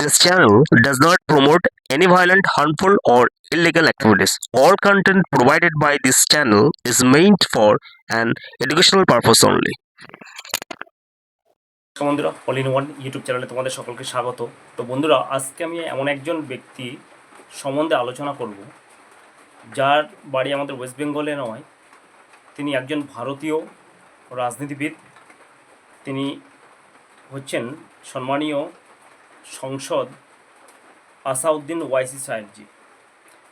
This channel does not promote any violent, harmful, or illegal activities. All content provided by this channel is meant for an educational purpose only. বন্ধুরা all in one YouTube চ্যানেলে তোমাদের সকলকে স্বাগত তো বন্ধুরা আজকে আমি এমন একজন ব্যক্তি সম্বন্ধে আলোচনা করব যার বাড়ি আমাদের ওয়েস্ট বেঙ্গলে নয় তিনি একজন ভারতীয় রাজনীতিবিদ তিনি হচ্ছেন সম্মানীয় সংসদ আসাউদ্দিন ওয়াইসি সাহেবজি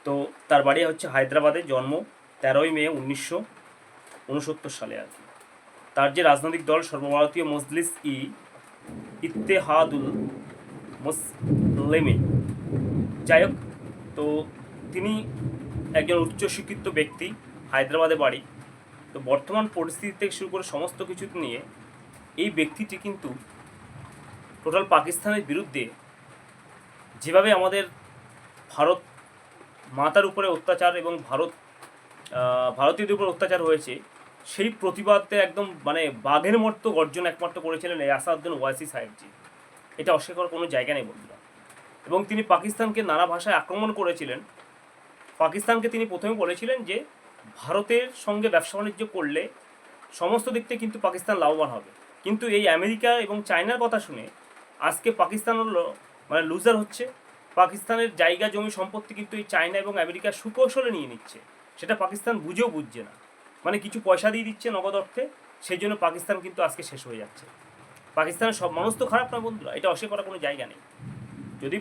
তো তার বাড়ি হচ্ছে হায়দ্রাবাদে, জন্ম তেরোই মে উনিশশো উনসত্তর সালে আর কি। তার যে রাজনৈতিক দল সর্বভারতীয় মজলিস ই ইত্তেহাদুল মুসলিমিন। যাই হোক, তো তিনি একজন উচ্চশিক্ষিত ব্যক্তি, হায়দ্রাবাদে বাড়ি। তো বর্তমান পরিস্থিতি থেকে শুরু করে সমস্ত কিছু নিয়ে এই ব্যক্তিটি কিন্তু টোটাল পাকিস্তানের বিরুদ্ধে যেভাবে আমাদের ভারত মাতার উপরে অত্যাচার এবং ভারত ভারতীয়দের উপর অত্যাচার হয়েছে, সেই প্রতিবাদে একদম মানে বাঘের মতো গর্জন একমাত্র করেছিলেন আসাদুদ্দিন ওয়াইসি সাহেবজি। এটা অস্বীকার কোনো জায়গা নেই বন্ধুরা। এবং তিনি পাকিস্তানকে নানা ভাষায় আক্রমণ করেছিলেন। পাকিস্তানকে তিনি প্রথমে বলেছিলেন যে, ভারতের সঙ্গে ব্যবসা বাণিজ্য করলে সমস্ত দিক থেকে কিন্তু পাকিস্তান লাভবান হবে। কিন্তু এই আমেরিকা এবং চায়নার কথা শুনে আজকে পাকিস্তান হলো মানে লুজার হচ্ছে। পাকিস্তানের জায়গা, জমি সম্পত্তি কিন্তু এই চায়না এবং আমেরিকা সুকৌশলে নিয়ে নিচ্ছে। সেটা পাকিস্তান বুঝেও বুঝছে না। মানে কিছু পয়সা দিয়ে দিচ্ছে নগদ অর্থে সেই জন্য পাকিস্তান কিন্তু আজকে শেষ হয়ে যাচ্ছে। পাকিস্তানের সব মানুষ তো খারাপ না বন্ধুরা, এটা অস্বীকার করার কোনো জায়গা নেই। যদি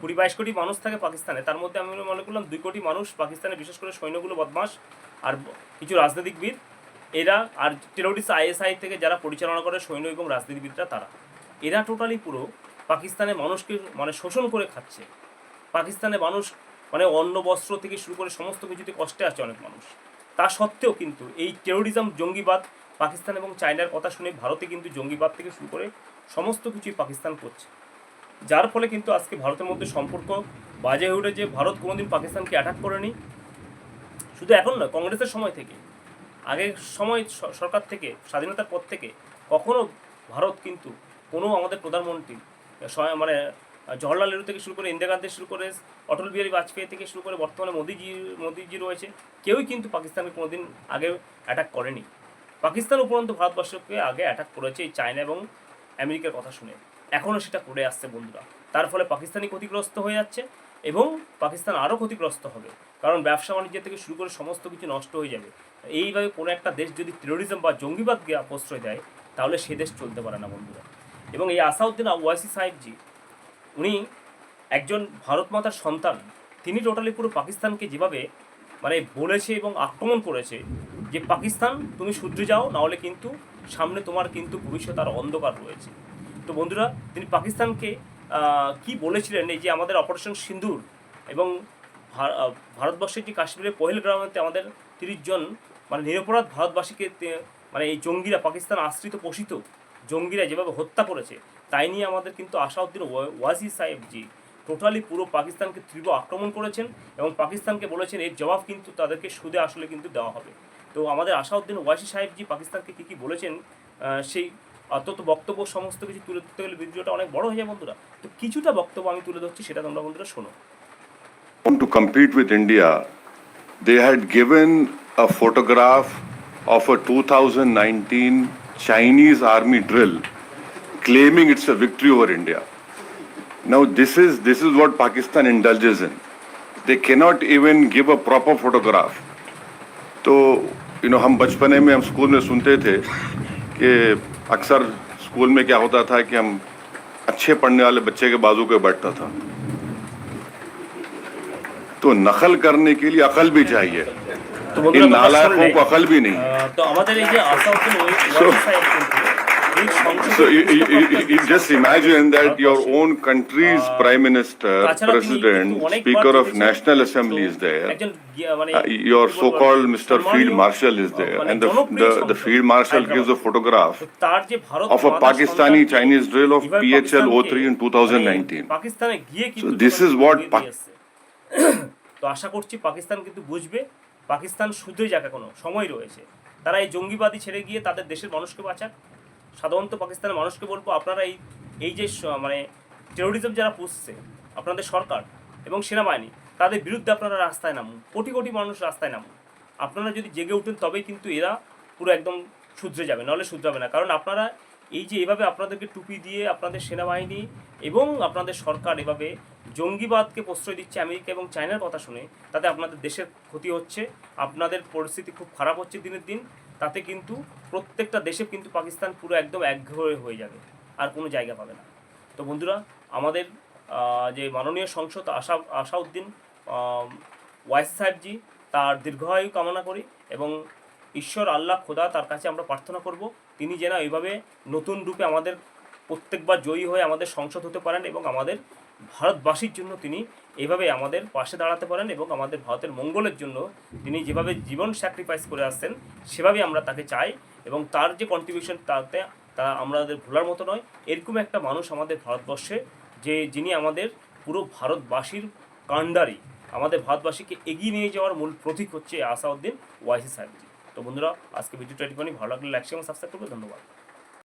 কুড়ি বাইশ কোটি মানুষ থাকে পাকিস্তানে, তার মধ্যে আমি মনে করলাম দুই কোটি মানুষ পাকিস্তানে, বিশেষ করে সৈন্যগুলো বদমাস আর কিছু রাজনীতিকবিদ এরা আর টেরোরিস্ট আইএসআই থেকে যারা পরিচালনা করে সৈন্য এবং রাজনীতিবিদরা তারা। এরা টোটালি পুরো পাকিস্তানের মানুষকে মানে শোষণ করে খাচ্ছে। পাকিস্তানে মানুষ মানে অন্ন, বস্ত্র থেকে শুরু করে সমস্ত কিছুতে কষ্টে আছে অনেক মানুষ। তা সত্ত্বেও কিন্তু এই টেরোরিজম, জঙ্গিবাদ, পাকিস্তান এবং চায়নার কথা শুনে ভারতে কিন্তু জঙ্গিবাদ থেকে শুরু করে সমস্ত কিছুই পাকিস্তান করছে। যার ফলে কিন্তু আজকে ভারতের মধ্যে সম্পর্ক বাজে হয়ে উঠেছে। ভারত কোনোদিন পাকিস্তানকে অ্যাটাক করেনি। শুধু এখন নয়, কংগ্রেসের সময় থেকে। আগের সময় সরকার থেকে, স্বাধীনতার পর থেকে কখনো ভারত কিন্তু কোনো আমাদের প্রধানমন্ত্রী মানে জওহরলাল নেহরু থেকে শুরু করে ইন্দিরা গান্ধী শুরু করে অটল বিহারী বাজপেয়ী থেকে শুরু করে বর্তমানে মোদিজি মোদিজি রয়েছে, কেউই কিন্তু পাকিস্তানকে কোনোদিন আগে অ্যাটাক করেনি। পাকিস্তান উপরন্ত ভারতবর্ষকে আগে অ্যাটাক করেছে এই চায়না এবং আমেরিকার কথা শুনে। এখনও সেটা করে আসছে বন্ধুরা। তার ফলে পাকিস্তানি ক্ষতিগ্রস্ত হয়ে যাচ্ছে। এবং পাকিস্তান আরও ক্ষতিগ্রস্ত হবে। কারণ ব্যবসা বাণিজ্য থেকে শুরু করে সমস্ত কিছু নষ্ট হয়ে যাবে। এইভাবে কোনো একটা দেশ যদি টেরোরিজম বা জঙ্গিবাদকে প্রশ্রয় দেয়, তাহলে সে দেশ চলতে পারে না, বন্ধুরা। এবং এই আসাউদ্দিন ওয়াইসি সাহেবজি, উনি একজন ভারত মাতার সন্তান। তিনি টোটালি পুরো পাকিস্তানকে যেভাবে মানে বলেছে এবং আক্রমণ করেছে যে, পাকিস্তান, তুমি শুধরে যাও, নাহলে কিন্তু সামনে তোমার কিন্তু ভবিষ্যৎ আর অন্ধকার রয়েছে। তো বন্ধুরা, তিনি পাকিস্তানকে কি বলেছিলেন এই যে আমাদের অপারেশন সিন্দুর এবং ভারতবর্ষের যে কাশ্মীরের পহেলগ্রামেতে আমাদের তিরিশ জন মানে নিরপরাধ ভারতবাসীকে মানে এই জঙ্গিরা, পাকিস্তান আশ্রিত পোষিত জঙ্গিরা যেভাবে হত্যা করেছে, তাই নিয়ে আমাদের কিন্তু আসাউদ্দিন ওয়া- ওয়াজি সাহেবজি টোটালি পুরো পাকিস্তানকে তীব্র আক্রমণ করেছেন এবং পাকিস্তানকে বলেছেন এর জবাব কিন্তু তাদেরকে সুদে আসলে কিন্তু দেওয়া হবে। তো আমাদের আসাউদ্দিন ওয়াসি সাহেবজি পাকিস্তানকে কী কী বলেছেন সেই অত্যন্ত বক্তব্য সমস্ত কিছু তুলে ধরতে গেলে ভিডিওটা অনেক বড় হয়ে যায় বন্ধুরা তো কিছুটা বক্তব্য আমি তুলে ধরছি সেটা তোমরা বন্ধুরা শোনো to compete with India, they had given a photograph of a 2019 Chinese army drill, claiming it's a victory over India. Now this is this is what Pakistan indulges in. They cannot even give a proper photograph. तो you know हम बचपने में हम school में सुनते थे कि अक्सर स्कूल में क्या होता था कि हम अच्छे पढ़ने वाले बच्चे के बाजू पे बैठता था। तो नकल करने के लिए अकल भी चाहिए। इन नालायकों को अकल भी नहीं। तो So you, you, you, you just imagine that your own country's prime minister, president, speaker of national assembly is there. মানে Uh, your so-called Mr. Field Marshal is there, মানে and the, the, the Field Marshal gives a photograph of a Pakistani Chinese drill of PHL 03 in 2019. মানে পাকিস্তানে গিয়ে কিন্তু this is what। তো আশা করছি পাকিস্তান কিন্তু বুঝবে পাকিস্তান শুধরে যাক এখনও সময় রয়েছে তারা এই জঙ্গিবাদী ছেড়ে গিয়ে তাদের দেশের মানুষকে বাঁচাক সাধারণত পাকিস্তানের মানুষকে বলব, আপনারা এই এই যে মানে টেরোরিজম যারা পুষছে, আপনাদের সরকার এবং সেনাবাহিনী, তাদের বিরুদ্ধে আপনারা রাস্তায় নামুন, কোটি কোটি মানুষ রাস্তায় নামুন। আপনারা যদি জেগে উঠেন, তবেই কিন্তু এরা পুরো একদম শুধরে যাবে, নাহলে শুধরাবে না। কারণ আপনারা এই যে এভাবে আপনাদেরকে টুপি দিয়ে আপনাদের সেনাবাহিনী এবং আপনাদের সরকার এভাবে জঙ্গিবাদকে প্রশ্রয় দিচ্ছে আমেরিকা এবং চায়নার কথা শুনে, তাতে আপনাদের দেশের ক্ষতি হচ্ছে, আপনাদের পরিস্থিতি খুব খারাপ হচ্ছে দিনের দিন। তাতে কিন্তু প্রত্যেকটা দেশে কিন্তু পাকিস্তান পুরো একদম একঘরে হয়ে যাবে, আর কোনো জায়গা পাবে না। তো বন্ধুরা, আমাদের যে মাননীয় সংসদ আশা, আশাউদ্দিন ওয়াইস সাহেবজি, তার দীর্ঘায়ু কামনা করি এবং ঈশ্বর আল্লাহ খোদা তার কাছে আমরা প্রার্থনা করব, তিনি যেন এইভাবে নতুন রূপে আমাদের প্রত্যেকবার জয়ী হয়ে আমাদের সংসদ হতে পারেন এবং আমাদের ভারতবাসীর জন্য তিনি এইভাবে আমাদের পাশে দাঁড়াতে পারেন এবং আমাদের ভারতের মঙ্গলের জন্য তিনি যেভাবে জীবন স্যাক্রিফাইস করে আসছেন সেভাবেই আমরা তাকে চাই এবং তার যে কন্ট্রিবিউশন তাতে তা আমাদের ভোলার মতো নয়, এরকম একটা মানুষ আমাদের ভারতবর্ষে, যে যিনি আমাদের পুরো ভারতবাসীর কাণ্ডারি, আমাদের ভারতবাসীকে এগিয়ে নিয়ে যাওয়ার মূল প্রতীক হচ্ছে আসাউদ্দিন ওয়াইসি সাহেবজি। তো বন্ধুরা, আজকে ভিডিওটা এটুকুনি, ভালো লাগলে লাইক এবং সাবস্ক্রাইব করবে ধন্যবাদ।